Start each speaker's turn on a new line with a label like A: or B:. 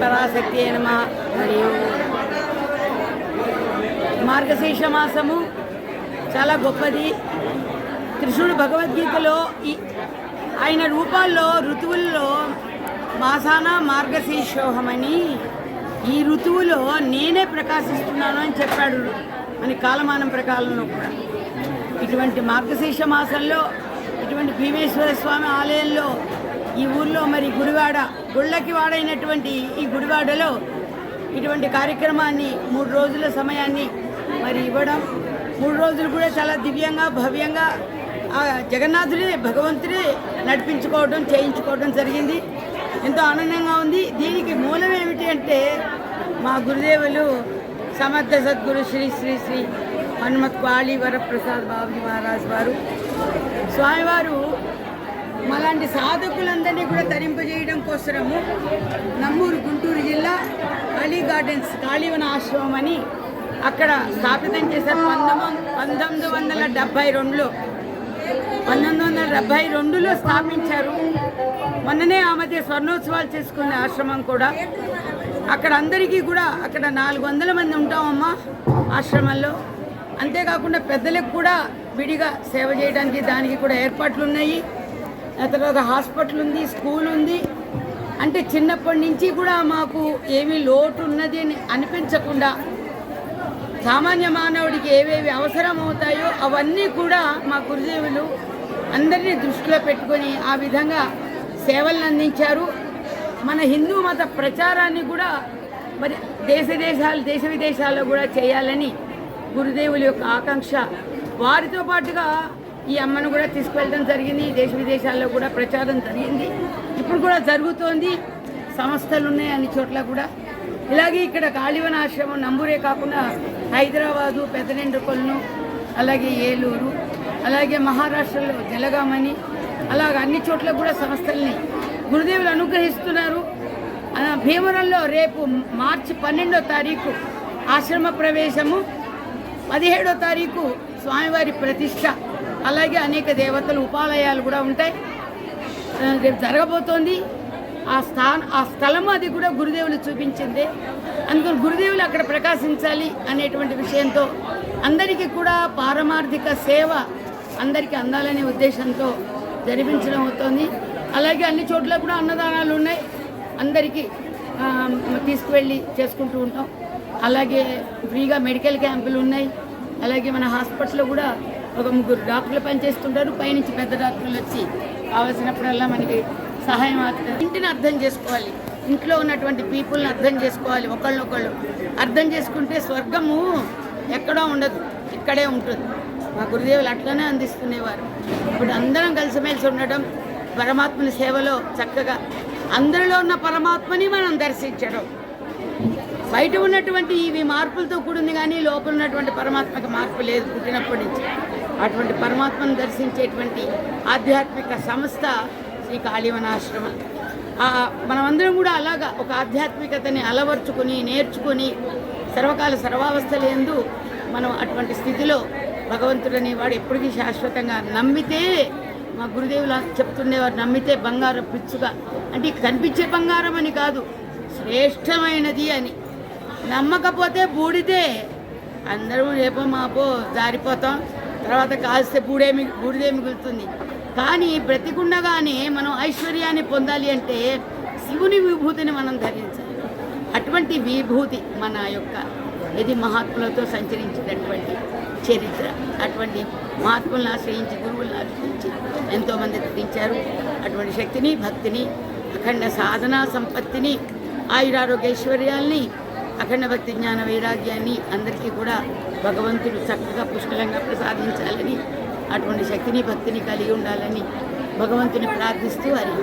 A: పరాశక్తి నమ మరియు మార్గశీర్ష మాసము చాలా గొప్పది. కృష్ణుడు భగవద్గీతలో ఈ ఆయన రూపాల్లో ఋతువుల్లో మాసాన మార్గశీర్షోహమని ఈ ఋతువులో నేనే ప్రకాశిస్తున్నాను అని చెప్పాడు అని కాలమానం ప్రకారంలో కూడా. ఇటువంటి మార్గశీర్ష మాసంలో ఇటువంటి భీమేశ్వర స్వామి ఆలయంలో ఈ ఊర్లో మరి గుడివాడ గుళ్ళకి వాడైనటువంటి ఈ గుడివాడలో ఇటువంటి కార్యక్రమాన్ని మూడు రోజుల సమయాన్ని మరి ఇవ్వడం మూడు రోజులు కూడా చాలా దివ్యంగా భవ్యంగా జగన్నాథుడే భగవంతుడే నడిపించుకోవడం చేయించుకోవడం జరిగింది. ఎంతో ఆనందంగా ఉంది. దీనికి మూలం ఏమిటి అంటే మా గురుదేవులు సమర్థ సద్గురు శ్రీ శ్రీ శ్రీ హనుమత్ కాళీ వరప్రసాద్ బాబు మహారాజ్ వారు. స్వామివారు అలాంటి సాధకులందరినీ కూడా తరింపజేయడం కోసము నమ్మూరు గుంటూరు జిల్లా కాళీ గార్డెన్స్ కాళీవన ఆశ్రమం అని అక్కడ స్థాపితం చేశారు. పంతొమ్మిది పంతొమ్మిది వందల డెబ్భై రెండులో. పంతొమ్మిది వందల డెబ్భై రెండులో స్థాపించారు. మొన్ననే ఆ మధ్య స్వర్ణోత్సవాలు చేసుకునే ఆశ్రమం కూడా. అక్కడ అందరికీ కూడా అక్కడ నాలుగు వందల మంది ఉంటామమ్మా ఆశ్రమంలో. అంతేకాకుండా పెద్దలకు కూడా విడిగా సేవ చేయడానికి దానికి కూడా ఏర్పాట్లు ఉన్నాయి. తర్వాత హాస్పిటల్ ఉంది స్కూల్ ఉంది. అంటే చిన్నప్పటి నుంచి కూడా మాకు ఏమీ లోటు ఉన్నది అని అనిపించకుండా సామాన్య మానవుడికి ఏవేవి అవసరం అవుతాయో అవన్నీ కూడా మా గురుదేవులు అందరినీ దృష్టిలో పెట్టుకొని ఆ విధంగా సేవలను అందించారు. మన హిందూ మత ప్రచారాన్ని కూడా మరి దేశ దేశాలు దేశ విదేశాల్లో కూడా చేయాలని గురుదేవుల యొక్క ఆకాంక్ష. వారితో పాటుగా ఈ అమ్మను కూడా తీసుకువెళ్ళడం జరిగింది. దేశ విదేశాల్లో కూడా ప్రచారం జరిగింది. ఇప్పుడు కూడా జరుగుతోంది. సంస్థలు ఉన్నాయి అన్ని చోట్ల కూడా. ఇలాగే ఇక్కడ కాళీవన ఆశ్రమం నంబూరే కాకుండా హైదరాబాదు పెద్దనెండ్రకొలను అలాగే ఏలూరు అలాగే మహారాష్ట్రలో జలగామని అలాగే అన్ని చోట్ల కూడా సంస్థల్ని గురుదేవులు అనుగ్రహిస్తున్నారు. ఆ, భీమవరంలో రేపు మార్చి పన్నెండో తారీఖు ఆశ్రమ ప్రవేశము పదిహేడో తారీఖు స్వామివారి ప్రతిష్ట. అలాగే అనేక దేవతలు ఉపాలయాలు కూడా ఉంటాయి. రేపు జరగబోతోంది. ఆ స్థాన ఆ స్థలము అది కూడా గురుదేవులు చూపించింది. అందుకని గురుదేవులు అక్కడ ప్రకాశించాలి అనేటువంటి విషయంతో అందరికీ కూడా పారమార్థిక సేవ అందరికీ అందాలనే ఉద్దేశంతో జరిపించడం అవుతోంది. అలాగే అన్ని చోట్ల కూడా అన్నదానాలు ఉన్నాయి. అందరికీ తీసుకువెళ్ళి చేసుకుంటూ ఉంటాం. అలాగే ఫ్రీగా మెడికల్ క్యాంపులు ఉన్నాయి. అలాగే మన హాస్పిటల్లో కూడా ఒక ముగ్గురు డాక్టర్లు పనిచేస్తుంటారు పైనుంచి పెద్ద డాక్టర్లు వచ్చి కావలసినప్పుడల్లా మనకి సహాయం అవుతుంది. ఇంటిని అర్థం చేసుకోవాలి. ఇంట్లో ఉన్నటువంటి పీపుల్ని అర్థం చేసుకోవాలి ఒకళ్ళొకళ్ళు అర్థం చేసుకుంటే స్వర్గము ఎక్కడో ఉండదు ఇక్కడే ఉంటుంది. మా గురుదేవులు అట్లనే అందిస్తునేవారు. ఇప్పుడు అందరం కలిసిమెలిసి ఉండడం పరమాత్మని సేవలో చక్కగా. అందరిలో ఉన్న పరమాత్మని మనం దర్శించడం. బయట ఉన్నటువంటి ఇవి మార్పులతో కూడింది కానీ లోపల ఉన్నటువంటి పరమాత్మకి మార్పు లేదు పుట్టినప్పటి నుంచి. అటువంటి పరమాత్మను దర్శించేటువంటి ఆధ్యాత్మిక సంస్థ శ్రీ కాళీవనాశ్రమం మనమందరం కూడా అలాగా ఒక ఆధ్యాత్మికతని అలవర్చుకొని నేర్చుకొని సర్వకాల సర్వావస్థలు ఎందు మనం అటువంటి స్థితిలో భగవంతుడు అనేవాడు ఎప్పటికీ శాశ్వతంగా నమ్మితే మా గురుదేవులు చెప్తుండేవారు నమ్మితే బంగారం పిచ్చుగా. అంటే కనిపించే బంగారం అని కాదు శ్రేష్టమైనది అని. నమ్మకపోతే బూడితే అందరం రేపో మాపో జారిపోతాం. తర్వాత కాస్తే బూడే మిగి బూడిదే మిగులుతుంది. కానీ బ్రతికుండగానే మనం ఐశ్వర్యాన్ని పొందాలి అంటే శివుని విభూతిని మనం ధరించాలి. అటువంటి విభూతి మన యొక్క ఇది మహాత్ములతో సంచరించినటువంటి చరిత్ర అటువంటి మహాత్ములను ఆశ్రయించి గురువులను ఆశ్రయించి ఎంతోమంది ధరించారు. అటువంటి శక్తిని భక్తిని అఖండ సాధనా సంపత్తిని ఆయురారోగ్యైశ్వర్యాల్ని అఖండ భక్తి జ్ఞాన వైరాగ్యాన్ని అందరికీ కూడా భగవంతుడు చక్కగా పుష్కలంగా ప్రసాదించాలని అటువంటి శక్తిని భక్తిని కలిగి ఉండాలని భగవంతుని ప్రార్థిస్తూ హరి